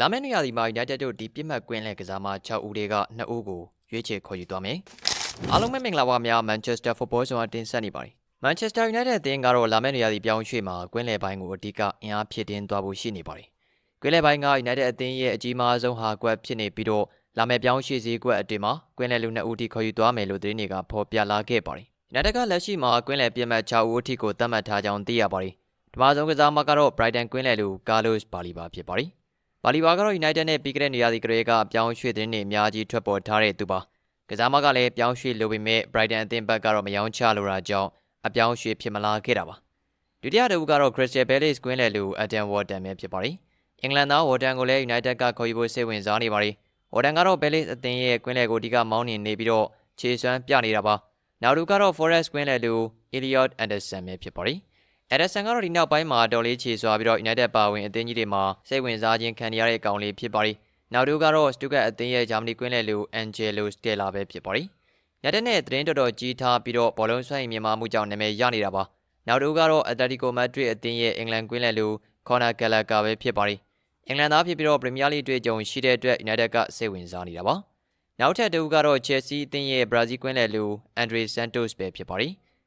လာမယ့်နေရာဒီမှာ United တို့ဒီပြစ်မှတ်ကွင်းလဲကစားမ6ဦးတွေက2ဦးကိုရွေးချယ်ခေါ်ယူသွားမယ်။အားလုံးပဲမင်္ဂလာပါများ Manchester Football ဆိုတာတင်ဆက်နေပါတယ်။ Manchester United အသင်းကတော့လာမယ့်နေရာဒီပြောင်းရွှေ့မှာကွင်းလဲပိုင်းကိုအဓိကအင်အားဖြစ်တင်သွားဖို့ရှိနေပါတယ်။ကွင်းလဲပိုင်းက United အသင်းရဲ့အကြီးမားဆုံးဟာကွက်ဖြစ်နေပြီးတော့လာမယ့်ပြောင်းရွှေ့စည်းကွက်အတင်းမှာကွင်းလဲလူ2ဦးထိခေါ်ယူသွားမယ်လို့သတင်းတွေကဖော်ပြလာခဲ့ပါတယ်။ United ကလက်ရှိမှာကွင်းလဲပြစ်မှတ်6ဦးအထိကိုသတ်မှတ်ထားကြောင်းသိရပါတယ်။ဒီမှာဆုံးကစားမကတော့ Brighton ကွင်းလဲလူ Carlos Baleba ဖြစ်ပါတယ်။ ဘာလီဘာကတော့ United နဲ့ပြီးခဲ့တဲ့နေရာဒီကလေးကပြောင်းရွှေ့တဲ့နေအများကြီးထွက်ပေါ်ထားတဲ့သူပါ။ကစားမကလည်းပြောင်းရွှေ့လိုပေမဲ့ Brighton အသင်းဘက်ကတော့မယောင်းချလိုတာကြောင့်အပြောင်းရွှေ့ဖြစ်မလာခဲ့တာပါ။ဒုတိယတူကတော့ Crystal Palace ကွင်းလဲလူ Adam Wharton ပဲဖြစ်ပါတယ်။အင်္ဂလန်သား Wharton ကိုလည်း United ကခေါ်ယူဖို့စိတ်ဝင်စားနေပါတယ်။ Wharton ကတော့ Palace အသင်းရဲ့ကွင်းလဲကိုအဓိကမောင်းနေနေပြီးတော့ခြေစွမ်းပြနေတာပါ။နောက်တူကတော့ Forest ကွင်းလဲလူ Elliot Anderson ပဲဖြစ်ပါတယ်။ Anderson ကတော့ဒီနောက်ပိုင်းမှာတော်လေးခြေစွာပြီးတော့ United ပါဝင်အသင်းကြီးတွေမှာစိတ်ဝင်စားခြင်းခံရတဲ့အကောင်လေးဖြစ်ပါတယ်။နောက်တူကတော့ Stuttgart အသင်းရဲ့ဂျာမနီကွင်းလဲလူ Angelo Stella ပဲဖြစ်ပါတယ်။ United နဲ့သတင်းတော်တော်ကြီးထားပြီးတော့ဘောလုံးဆွဲရင်မြန်မာမှုကြောင့်နာမည်ရနေတာပါ။နောက်တူကတော့ Atletico Madrid အသင်းရဲ့အင်္ဂလန်ကွင်းလဲလူ Conor Gallagher ပဲဖြစ်ပါတယ်။အင်္ဂလန်သားဖြစ်ပြီးတော့ Premier League တွေ့ကြုံရှိတဲ့အတွက် United ကစိတ်ဝင်စားနေတာပါ။နောက်ထပ်တူကတော့ Chelsea အသင်းရဲ့ Brazil ကွင်းလဲလူ Andre Santos ပဲဖြစ်ပါ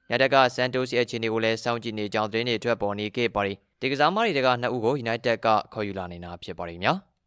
တယ်။ United က Santos ရဲ့အခြေအနေကိုလည်းစောင့်ကြည့်နေကြောင်းသတင်းတွေထွက်ပေါ်နေခဲ့ပါတယ်။ဒီကစားမတွေကနှစ်ဦးကို United ကခေါ်ယူလာနေတာဖြစ်ပါတယ်ခင်ဗျာ။